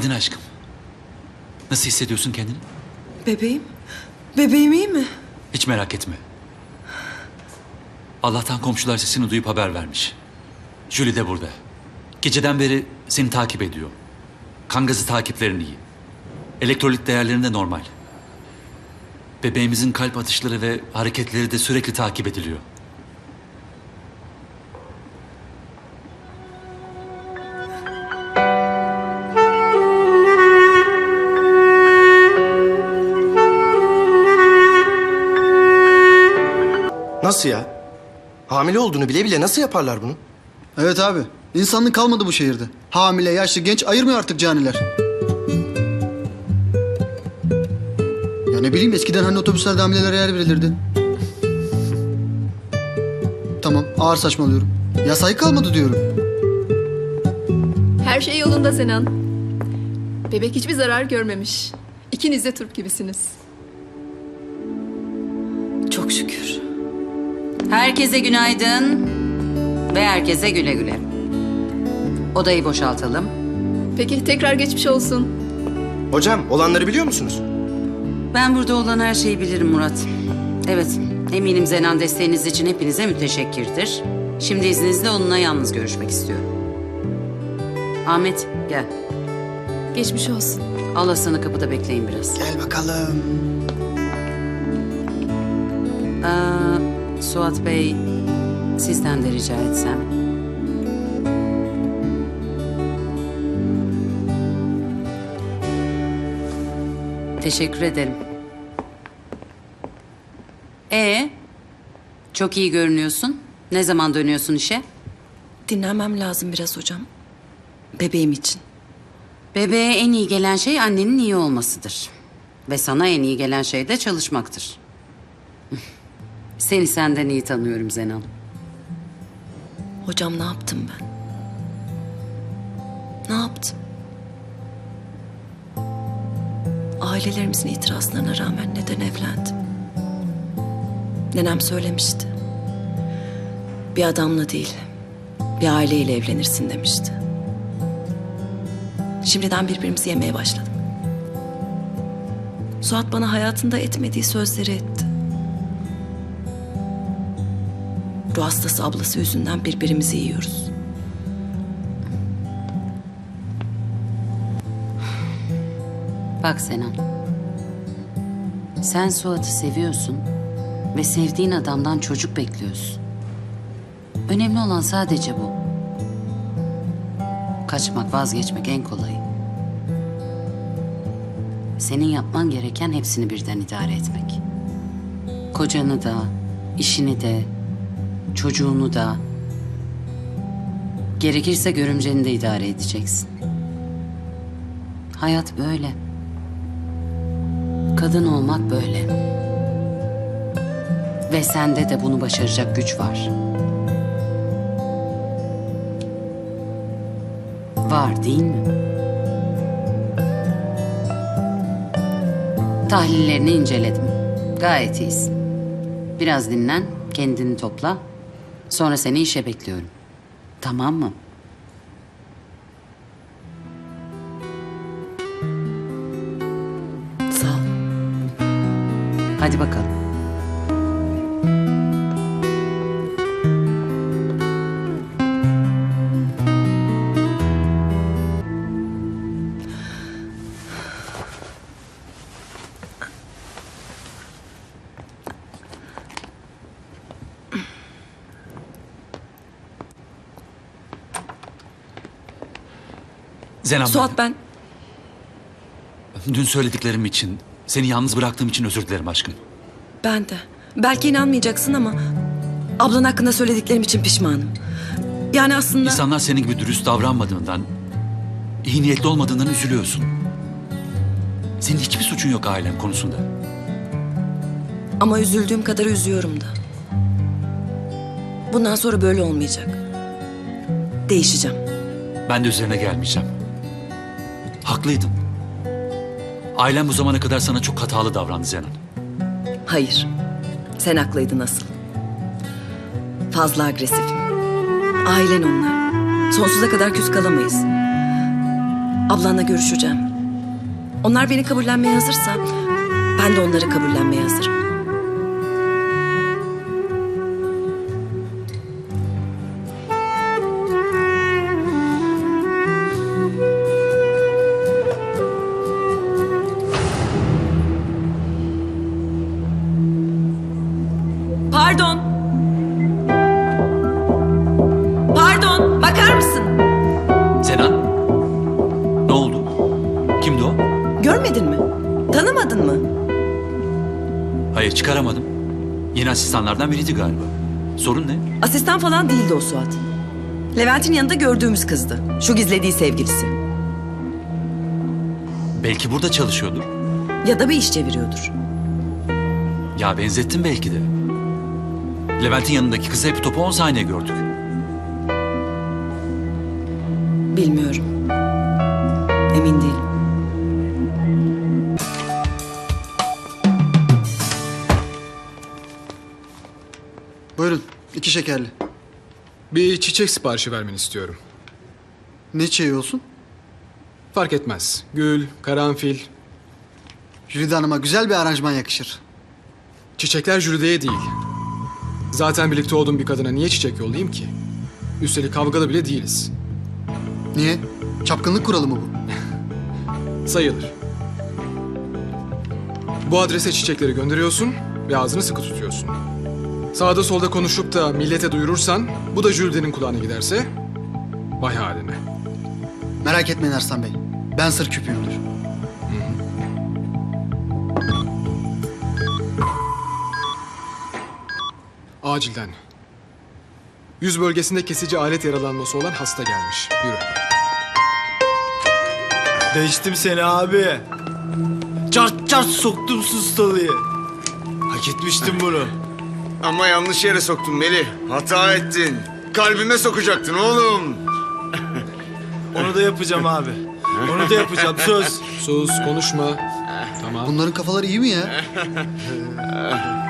Günaydın aşkım. Nasıl hissediyorsun kendini? Bebeğim? Bebeğim iyi mi? Hiç merak etme. Allah'tan komşular sesini duyup haber vermiş. Julie de burada. Geceden beri seni takip ediyor. Kan gazı takiplerin iyi. Elektrolit değerlerin de normal. Bebeğimizin kalp atışları ve hareketleri de sürekli takip ediliyor. Nasıl ya? Hamile olduğunu bile bile nasıl yaparlar bunu? Evet abi. İnsanlık kalmadı bu şehirde. Hamile, yaşlı, genç ayırmıyor artık caniler. Ya ne bileyim eskiden hani otobüslerde hamilelere yer verilirdi. Tamam ağır saçmalıyorum. Ya sayı kalmadı diyorum. Her şey yolunda Zenan. Bebek hiçbir zarar görmemiş. İkiniz de turp gibisiniz. Çok şükür. Herkese günaydın ve herkese güle güle. Odayı boşaltalım. Peki tekrar geçmiş olsun. Hocam olanları biliyor musunuz? Ben burada olan her şeyi bilirim Murat. Evet, eminim Zenan desteğiniz için hepinize müteşekkirdir. Şimdi izninizle onunla yalnız görüşmek istiyorum. Ahmet, gel. Geçmiş olsun. Al Hasan'ı kapıda bekleyin biraz. Gel bakalım. Aa, Suat Bey, sizden de rica etsem. Teşekkür ederim. Ee, çok iyi görünüyorsun. Ne zaman dönüyorsun işe? Dinlenmem lazım biraz hocam. Bebeğim için. Bebeğe en iyi gelen şey annenin iyi olmasıdır. Ve sana en iyi gelen şey de çalışmaktır. Seni senden iyi tanıyorum Zenan. Hocam ne yaptım ben? Ne yaptım? Ailelerimizin itirazlarına rağmen neden evlendim? Nenem söylemişti. Bir adamla değil, bir aileyle evlenirsin demişti. Şimdiden birbirimizi yemeye başladık. Suat bana hayatında etmediği sözleri etti. Ruh hastası ablası yüzünden birbirimizi yiyoruz. Bak Zenan. Sen Suat'ı seviyorsun ve sevdiğin adamdan çocuk bekliyorsun. Önemli olan sadece bu. Kaçmak, vazgeçmek en kolayı. Senin yapman gereken hepsini birden idare etmek. Kocanı da, işini de, çocuğunu da, gerekirse görümceni de idare edeceksin. Hayat böyle. Kadın olmak böyle. Ve sende de bunu başaracak güç var. Var değil mi? Tahlillerini inceledim. Gayet iyisin. Biraz dinlen, kendini topla. Sonra seni işe bekliyorum. Tamam mı? Zenan Suat ben Dün söylediklerim için, seni yalnız bıraktığım için özür dilerim aşkım. Ben de. Belki inanmayacaksın ama ablan hakkında söylediklerim için pişmanım. Yani aslında İnsanlar senin gibi dürüst davranmadığından, iyi niyetli olmadığından üzülüyorsun. Senin hiçbir suçun yok ailen konusunda. ama üzüldüğüm kadar üzüyorum da. Bundan sonra böyle olmayacak. Değişeceğim. Ben de üzerine gelmeyeceğim. Haklıydım. Ailem bu zamana kadar sana çok hatalı davrandı Zenan. Hayır. Sen haklıydın asıl. Fazla agresifim. Ailen onlar. Sonsuza kadar küs kalamayız. Ablanla görüşeceğim. Onlar beni kabullenmeye hazırsa ben de onları kabullenmeye hazırım. Pardon. Pardon, bakar mısın? Zenan? Ne oldu? Kimdi o? Görmedin mi? Tanımadın mı? Hayır çıkaramadım. Yeni asistanlardan biriydi galiba. Sorun ne? Asistan falan değildi o Suat. Levent'in yanında gördüğümüz kızdı. Şu gizlediği sevgilisi. Belki burada çalışıyordur. Ya da bir iş çeviriyordur. Ya benzettim belki de. Levent'in yanındaki kızı hep topu 10 saniye gördük. Bilmiyorum. Emin değilim. Buyurun. iki şekerli. Bir çiçek siparişi vermeni istiyorum. Ne çiçeği olsun? Fark etmez. Gül, karanfil. Jülide Hanım'a güzel bir aranjman yakışır. Çiçekler jürideye değil. Zaten birlikte olduğum bir kadına niye çiçek yollayayım ki? Üstelik kavgalı bile değiliz. Niye? Çapkınlık kuralı mı bu? Sayılır. Bu adrese çiçekleri gönderiyorsun ve ağzını sıkı tutuyorsun. Sağda solda konuşup da millete duyurursan, bu da jüridenin kulağına giderse, vay haline. Merak etmeyin Arslan Bey. Ben sır küpüyümdür. Acilden. Yüz bölgesinde kesici alet yaralanması olan hasta gelmiş. Yürü. Değiştim seni abi. Çart çart soktum sustalıyı. Hak etmiştim bunu. Ama yanlış yere soktun Melih. Hata ettin. Kalbime sokacaktın oğlum. Onu da yapacağım abi. Onu da yapacağım söz. Sus, konuşma. Tamam. Bunların kafaları iyi mi ya?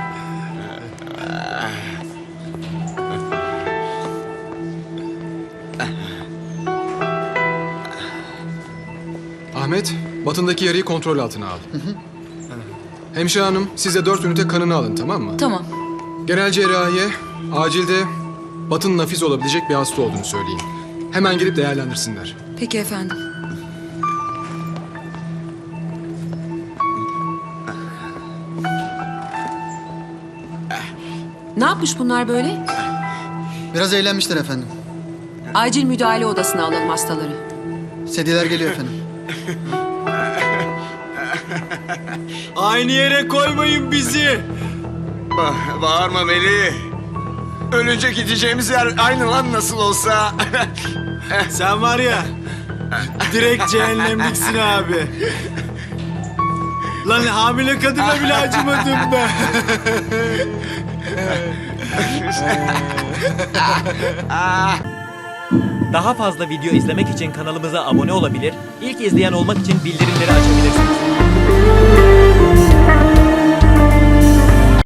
Ahmet, batındaki yarıyı kontrol altına al. Hemşire hanım, siz de dört ünite kanını alın, tamam mı? Tamam. Genel cerrahiye, acilde batın nafiz olabilecek bir hasta olduğunu söyleyin. Hemen gelip değerlendirsinler. Peki efendim. Ne yapmış bunlar böyle? Biraz eğlenmişler efendim. Acil müdahale odasına alalım hastaları. Sediler geliyor efendim. Aynı yere koymayın bizi. Ba- bağırma Melih. Ölünce gideceğimiz yer aynı lan nasıl olsa. Sen var ya direkt cehennemliksin abi. Lan hamile kadına bile acımadım be. Daha fazla video izlemek için kanalımıza abone olabilir, ilk izleyen olmak için bildirimleri açabilirsiniz.